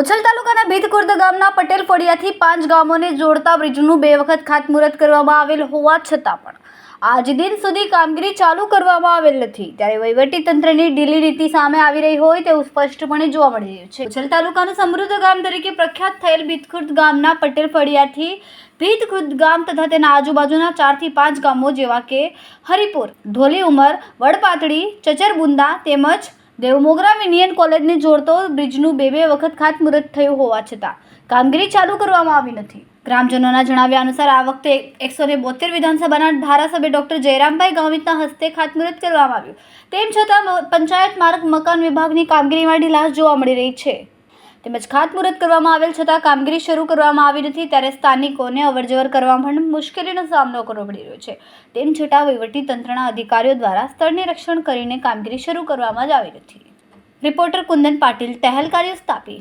ઉછલ તાલુકાના ભીતકુર્દ ગામના પટેલ ફળિયાથી પાંચ ગામોને જોડતા બ્રિજનું બે વખત ખાતમુહૂર્ત કરવામાં આવેલ હોવા છતાં પણ આજ દિન સુધી કામગીરી ચાલુ કરવામાં આવેલ નથી. ત્યારે વહીવટી તંત્રની ઢીલી નીતિ સામે આવી રહી હોય તેવું સ્પષ્ટપણે જોવા મળી રહ્યું છે. ઉછલ તાલુકાનું સમૃદ્ધ ગામ તરીકે પ્રખ્યાત થયેલ ભીતખુર્દ ગામના પટેલ ફળિયાથી ભીતખુર્દ ગામ તથા તેના આજુબાજુના ચારથી પાંચ ગામો જેવા કે હરિપુર, ધોલી ઉમર, વડપાતળી, ચચરબુંદા તેમજ દેવમોગરા યુનિયન કોલેજને જોડતો બ્રિજનું બે બે વખત ખાતમુહૂર્ત થયું હોવા છતાં કામગીરી ચાલુ કરવામાં આવી નથી. ગ્રામજનોના જણાવ્યા અનુસાર આ વખતે એકસો ને બોતેર વિધાનસભાના ધારાસભ્ય ડોક્ટર જયરામભાઈ ગામિતના હસ્તે ખાતમુહૂર્ત કરવામાં આવ્યું. તેમ છતાં પંચાયત માર્ગ મકાન વિભાગની કામગીરીમાં ઢીલાસ જોવા મળી રહી છે. તેમજ ખાતમુહૂર્ત કરવામાં આવેલ છતાં કામગીરી શરૂ કરવામાં આવી નથી, ત્યારે સ્થાનિકોને અવરજવર કરવામાં પણ મુશ્કેલીનો સામનો કરવો પડી રહ્યો છે. તેમ છતાં વહીવટી તંત્રના અધિકારીઓ દ્વારા સ્થળને રક્ષણ કરીને કામગીરી શરૂ કરવામાં જ આવી નથી. રિપોર્ટર કુંદન પાટીલ તહેલકાર્યો સ્થાપી